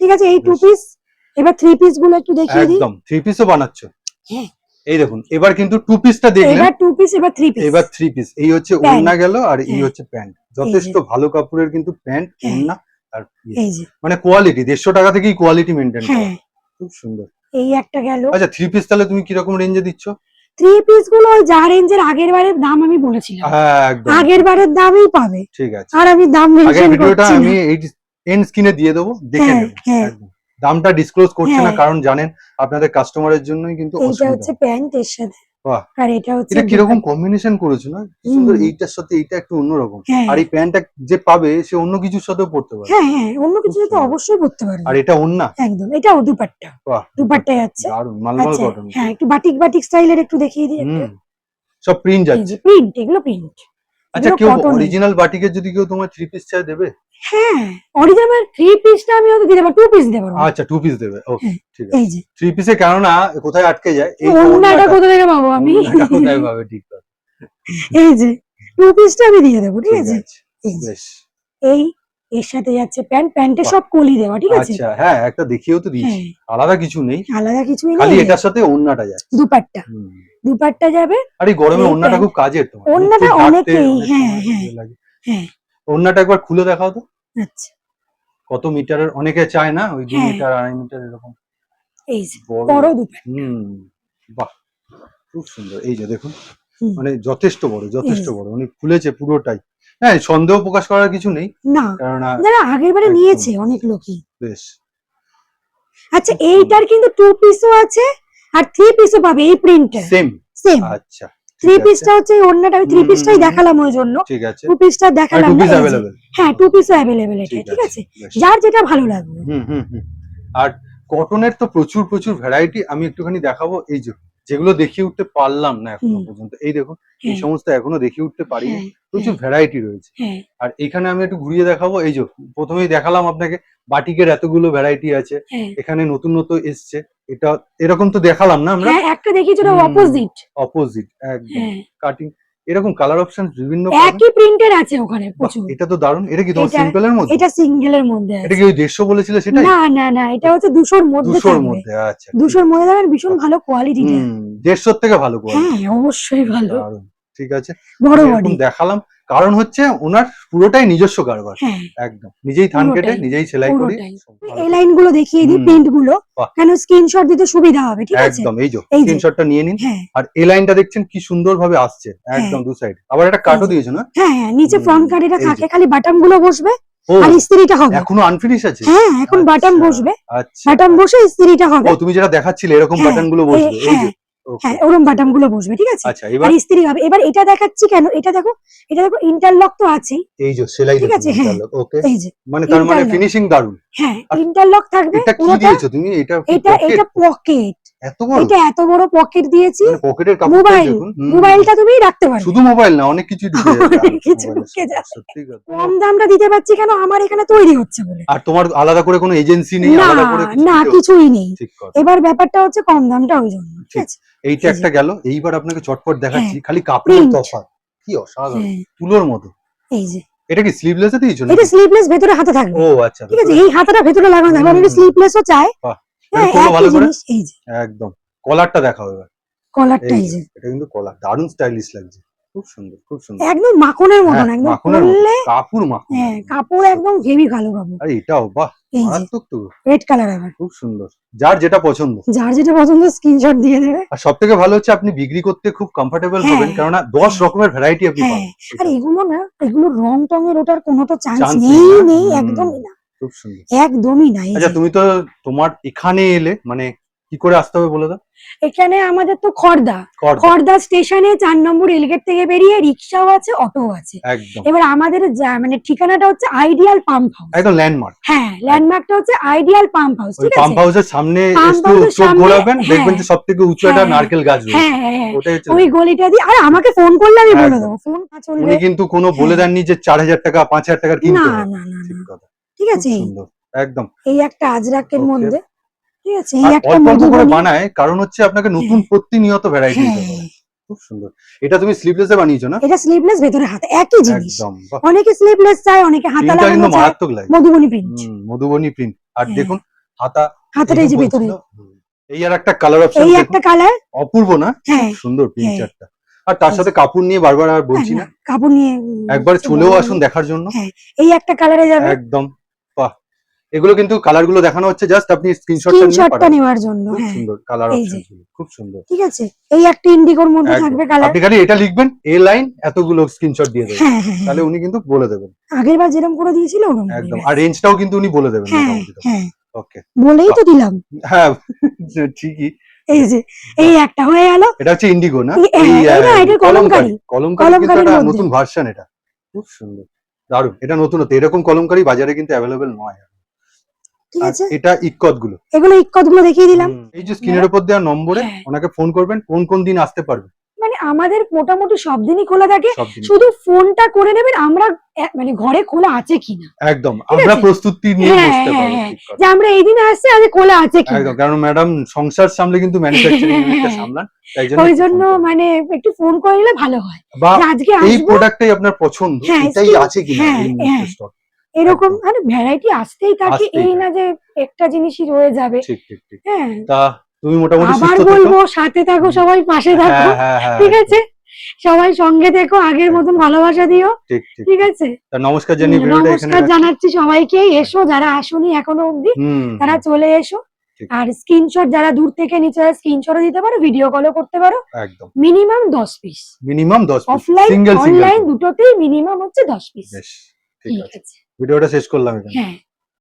ঠিক আছে এই টু পিস এবার থ্রি পিসগুলো একটু দেখিয়ে দিই। একদম থ্রি পিসও বানাচ্ছ। হ্যাঁ। এই দেখুন এবার কিন্তু টু পিসটা দেখলেন। এবার টু পিস এবার থ্রি পিস এবার থ্রি পিস এই হচ্ছে। ওড়না গেল আর এই হ্যাঁ। হচ্ছে প্যান্ট যথেষ্ট ভালো কাপড়ের কিন্তু প্যান্ট। ওড়না আর ইয়ে। এই যে। মানে কোয়ালিটি দেড়শো টাকা থেকেই কোয়ালিটি মেনটেন হ্যাঁ। খুব সুন্দর। এই একটা গেল। আচ্ছা থ্রি পিস তাহলে তুমি কীরকম রেঞ্জে দিচ্ছ? থ্রি পিসগুলো ওই যা রেঞ্জের আগের বারের দাম আমি বলেছিলাম। হ্যাঁ একদম। আগের বারের দামই পাবে। ঠিক আছে। আর আমি দাম মেনশন ভিডিওটা করছি আমি না এই এন্ড স্ক্রিনে দিয়ে দেবো দেখে হ্যাঁ, নেবেন হ্যাঁ। দামটা ডিসক্লোজ করছে না হ্যাঁ। কারণ জানেন আপনাদের কাস্টমারের জন্যই কিন্তু অসুবিধা। হচ্ছে প্যান্ট এর সাথে বাহ। আর এটা হচ্ছে এটা কীরকম। কম্বিনেশন করেছ না? সুন্দর এইটার সাথে এইটা একটু অন্যরকম। হ্যাঁ। আর এই প্যান্টটা যে পাবে সে অন্য কিছুর সাথেও পড়তে পারে হ্যাঁ হ্যাঁ অন্য কিছু তো সুন্দর। অবশ্যই পড়তে পারবে। আর এটা ওন্না একদম এটাও দুপাট্টা। বাহ দুপাট্টা। যাচ্ছে দারুণ মালমাল আচ্ছা কটন হ্যাঁ একটু বাটিক বাটিক স্টাইলের একটু দেখিয়ে দিই সব প্রিন্ট যাচ্ছে। প্রিন্ট এগুলো প্রিন্ট আচ্ছা কেউ অরিজিনাল বাটিকের যদি কেউ তোমার থ্রি পিস চাই দেবে? হ্যাঁ অরিজিনাল থ্রি পিসটা আমি ওকে দিতে পারব টু পিস পারব আচ্ছা টু পিস দেবে ওকে হ্যাঁ, ঠিক আছে। এই যে। থ্রি পিসে কেননা কোথায় আটকে যায় এই ওড়নাটা- কোথা থেকে পাবো আমি? কোথায় পাবে ঠিক কথা এই যে টু পিসটা আমি দিয়ে দেবো ঠিক আছে? আছে এই বেশ। এই এর সাথে যাচ্ছে প্যান্ট প্যান্টে সব কলি দেওয়া ঠিক আছে? আচ্ছা হ্যাঁ একটা দেখিয়েও তো দিয়েছি। হ্যাঁ। আলাদা কিছু নেই। আলাদা খালি নেই। এটার সাথে ওড়নাটা যায় দুপাট্টা। দুপাট্টা যাবে আর এই গরমে এই ওড়নাটা খুব কাজের একটু ঢাকতে অনেকেই, হ্যাঁ, হ্যাঁ। ইয়ে হ্যাঁ। ওড়নাটা একবার খুলে দেখাও তো। আচ্ছা। কত মিটারের? অনেকে চায় না ওই দু হ্যাঁ। মিটার আড়াই মিটার এরকম। এই যে বড়। বড় হুম বাহ খুব সুন্দর। এই যে দেখুন মানে যথেষ্ট বড় যথেষ্ট বড়। উনি খুলেছে পুরোটাই। হ্যাঁ সন্দেহ প্রকাশ করার কিছু নেই না কেননা যারা আগের বারে নিয়েছে অনেক লোকই। বেশ। আচ্ছা এইটার কিন্তু টু পিসও আছে আর থ্রি পিসও পাবে এই প্রিন্টটা সেম সেম আচ্ছা। থ্রি পিসটা হচ্ছে অন্যটা ওড়নাটা আমি থ্রি পিসটাই। দেখালাম ওই জন্য। ঠিক আছে। টু পিসটা দেখালাম এই অ্যাভেলেবেল হ্যাঁ টু পিস অ্যাভেলেবেল এটা ঠিক আছে যার যেটা ভালো লাগবে। হুম হুম হুম। আর কটনের তো প্রচুর প্রচুর ভ্যারাইটি আমি একটুখানি দেখাবো এই যে যেগুলো দেখিয়ে উঠতে পারলাম না এখনও। পর্যন্ত। এই দেখুন এই হ্যাঁ, সমস্ত এখনও দেখিয়ে উঠতে পারি হ্যাঁ, প্রচুর ভ্যারাইটি রয়েছে। হ্যাঁ। আর এখানে আমি একটু ঘুরিয়ে দেখাবো। এই যে প্রথমেই দেখালাম আপনাকে বাটিকের এতগুলো ভ্যারাইটি আছে। এখানে নতুন নতুন এসছে। এটা এরকম তো দেখালাম না আমরা? একটা দেখিয়েছি যেটা অপোজিট অপোজিট একদম। কাটিং এরকম কালার অপশন বিভিন্ন। একই প্রিন্টের আছে ওখানে প্রচুর। এটা তো দারুণ এটা কি তোমার সিঙ্গেল এর মধ্যে? এটা সিঙ্গেল এর মধ্যে আছে এটা কি ওই দেড়শো বলেছিল সেটা না না না এটা হচ্ছে 200 এর মধ্যে 200 এর মধ্যে আচ্ছা 200 এর মধ্যে থাকবে ভীষণ ভালো কোয়ালিটি হুম দেড়শোর থেকে ভালো কোয়ালিটি হ্যাঁ অবশ্যই ভালো। দারুণ। ঠিক আছে? বড় বডি। দেখালাম। কারণ হচ্ছে ওনার পুরোটাই নিজস্ব কারবার হ্যাঁ। একদম। নিজেই থান কেটে নিজেই সেলাই করি। এই লাইনগুলো দেখিয়ে দিই প্রিন্টগুলো। কেন স্ক্রিনশট দিতে সুবিধা হবে ঠিক আছে? একদম এই যে স্ক্রিনশটটা নিয়ে নিন। হ্যাঁ। আর এই লাইনটা দেখছেন কি সুন্দর ভাবে আসছে একদম দু সাইড আবার একটা কাটও দিয়েছ না? হ্যাঁ হ্যাঁ নিচে ফ্রন্ট কাটিটা এই যে। থাকে খালি বাটামগুলো বসবে আর ইস্ত্রিটা হবে। এখনও আনফিনিশ আছে? হ্যাঁ এখন বাটাম আচ্ছা, বসবে। আচ্ছা। বাটাম বসে ইস্ত্রিটা হবে। ও তুমি যেটা দেখাচ্ছিলে এরকম হ্যাঁ, বাটনগুলো বসবে এই যে। হ্যাঁ, ওরম বাটামগুলো বসবে ঠিক আছে? আচ্ছা এবার? আর ইস্ত্রি হবে। এবার এটা দেখাচ্ছি কেন? এটা দেখো এটা দেখো ইন্টারলক তো আছেই। এই যে সেলাই ঠিক আছে, হ্যাঁ। ওকে এই যে মানে তার মানে ফিনিশিং দারুণ হ্যাঁ ইন্টারলক থাকবে এটা কি দিয়েছ তুমি? এটা এটা এটা পকেট এটা এত বড় পকেট দিয়েছি। পকেটের মোবাইল, মোবাইলটা তুমি রাখতে পারো শুধু মোবাইল না অনেক কিছু ঢুকে যাবে। অনেক আর কিছু মোবাইলের ঢুকে সাথে। যাবে। সত্যি কথা। কম দামটা দিতে পারছি কেন? আমার এখানে তৈরি হচ্ছে বলে। আর তোমার আলাদা করে কোনো এজেন্সি নেই না আলাদা করে না কিছুই নেই। এবার ব্যাপারটা হচ্ছে কম দামটা ওই জন্য ঠিক ঠিক। আছে? এইটা একটা গেল এইবার আপনাকে চটপট দেখাচ্ছি খালি কাপড়ের। তফাৎ। কি অসাধারণ। হ্যাঁ, তুলোর মতো। এই যে। এটা কি স্লিভলেসে দিয়েছ এটা? স্লিভলেস ভেতরে হাতে থাকবে। ও আচ্ছা ঠিক আছে এই হাতাটা ভেতরে লাগানো থাকবে হুম। স্লিভলেসও হ্যাঁ খোলো ভালো করে। এই যে। একদম। কলারটা দেখাও এবার। কলারটা এই এই যে, যে। এটা কিন্তু কলার। দারুণ স্টাইলিশ লাগছে। খুব সুন্দর খুব সুন্দর। একদম মাখনের মতন হ্যাঁ, একদম মাখনের কাপড় মাখন হ্যাঁ কাপড় একদম হেভি ভালো কাপড়। আরে এটাও বাহ মারাত্মক তো। রেড কালার আবার খুব সুন্দর। যার যেটা পছন্দ। যার যেটা পছন্দ স্ক্রিনশট দিয়ে দেবে। আর সব থেকে ভালো হচ্ছে আপনি বিক্রি করতে খুব কমফোর্টেবল হ্যাঁ। হবেন কেননা দশ রকমের ভ্যারাইটি আপনি হ্যাঁ, পাবেন। আর এগুলো না এগুলো রং টং এর ওটার কোনো তো চান্স নেই নেই। একদমই না। খুব সুন্দর। একদমই না এই আচ্ছা তুমি তো তোমার এখানে এলে মানে কি করে আসতে হবে বলে দাও? এখানে আমাদের তো খড়দা। খড়দা। স্টেশনে চার নম্বর রেলগেট থেকে বেরিয়ে রিক্সাও আছে অটোও আছে। এবার আমাদের মানে ঠিকানাটা হচ্ছে আইডিয়াল পাম্প হাউস একদম ল্যান্ডমার্ক হ্যাঁ ল্যান্ডমার্কটা হচ্ছে আইডিয়াল পাম্প হাউস পাম্প হাউসের সামনে একটু চোখ ঘোরাবেন হ্যাঁ। দেখবেন যে সব থেকে উঁচু একটা হ্যাঁ। নারকেল গাছ হ্যাঁ হ্যাঁ হ্যাঁ। ওই গলিটা দিয়ে আর আমাকে ফোন করলে আমি বলে। দেবো ফোন চলবে উনি কিন্তু কোনো বলে হ্যাঁ। দেননি যে চার হাজার টাকা পাঁচ হাজার টাকার না কিনতে না না না ঠিক কথা। ঠিক আছে? একদম। এই একটা আজরাকের মধ্যে ঠিক আছে? এই একটা মধুবনী। বানায় কারণ হচ্ছে আপনাকে নতুন প্রতিনিয়ত ভ্যারাইটি দিতে হ্যাঁ খুব সুন্দর। এটা তুমি স্লিভলেসে বানিয়েছো না? এটা স্লিভলেস ভেতরে হাতে একই জিনিস। অনেকে স্লিভলেস চায় অনেকে হাতা কিন্তু মারাত্মক লাগে। মধুবনী প্রিন্ট। মধুবনী প্রিন্ট। আর হ্যাঁ। দেখুন হাতা হাতাটা এই যে এই ভেতরে। এই আর একটা কালার অপশন এই একটা কালার অপূর্ব না? হ্যাঁ। সুন্দর প্রিন্ট হ্যাঁ। চারটা আর তার সাথে কাপড় নিয়ে বারবার আর বলছি হ্যাঁ, না কাপড় নিয়ে একবার চলেও আসুন দেখার জন্য। এই একটা কালারে যাবে। একদম। এগুলো কিন্তু কালারগুলো দেখানো হচ্ছে জাস্ট আপনি স্ক্রিনশটটা নেওয়ার জন্য খুব হ্যাঁ। সুন্দর কালার অপশন খুব সুন্দর। ঠিক আছে? এই একটা ইন্ডিগোর মধ্যে থাকবে কালার আপনি খালি এটা লিখবেন এ লাইন এতগুলো স্ক্রিনশট দিয়ে দেবেন। হ্যাঁ হ্যাঁ তাহলে উনি কিন্তু বলে দেবেন। আগের বার যেরকম করে দিয়েছিল একদম। আর রেঞ্জটাও কিন্তু উনি বলে দেবেন ওকে বলেই তো দিলাম। হ্যাঁ ঠিকই। এই যে এই একটা হয়ে গেল। এটা হচ্ছে ইন্ডিগো না? এই- এটা- কলমকারী। কলমকারী। কিন্তু একটা নতুন ভার্সন এটা। খুব সুন্দর। দারুণ। এটা নতুনত্ব। এরকম কলমকারী বাজারে কিন্তু অ্যাভেলেবেল নয়। ঠিক আছে এটা ইকতগুলো এগুলো ইক্কতগুলো দেখিয়ে দিলাম। এই যে স্ক্রিনের উপর দেওয়া নম্বরে হ্যাঁ। ওনাকে ফোন করবেন কোন কোন দিন আসতে পারবে। মানে আমাদের মোটামুটি সব দিনই খোলা থাকে। শুধু ফোনটা করে নেবেন আমরা মানে ঘরে খোলা আছে কিনা। একদম আমরা প্রস্তুতি নিয়ে হ্যাঁ, বসতে হ্যাঁ, হ্যাঁ। যে আমরা এই দিনে আসছে আজ খোলা আছে কিনা। একদম কারণ ম্যাডাম সংসার সামলে কিন্তু ম্যানুফ্যাকচারিং ইউনিটটা হ্যাঁ। সামলান ওই জন্য মানে একটু ফোন করে নিলে ভালো হয়। আজকে এই প্রোডাক্টটাই আপনার পছন্দ হ্যাঁ, এটাই আছে কিনা হ্যাঁ, এই হ্যাঁ। stock। এরকম। আরে ভ্যারাইটি আসতেই থাকে এই না যে একটা জিনিসই রয়ে যাবে। ঠিক ঠিক ঠিক। হ্যাঁ। তা তুমি মোটামুটি আবার বলব সাথে থাকো সবাই পাশে থাকো। হ্যাঁ হ্যাঁ হ্যাঁ। ঠিক আছে? সবাই সঙ্গে থেকো আগের মতন ভালোবাসা দিও। ঠিক আছে? নমস্কার জানিয়ে নমস্কার জানাচ্ছি সবাইকে। এসো যারা আসুনি এখনও অবধি হুম। তারা চলে এসো। আর স্ক্রিনশট যারা দূর থেকে নিচে স্ক্রিনশটও দিতে পারো ভিডিও কলও করতে পারো। একদম। মিনিমাম দশ পিস মিনিমাম দশ অফলাইন সিঙ্গেল সিঙ্গেল অনলাইন দুটোতেই মিনিমাম হচ্ছে দশ পিস ঠিক আছে। ভিডিওটা শেষ করলাম হ্যাঁ।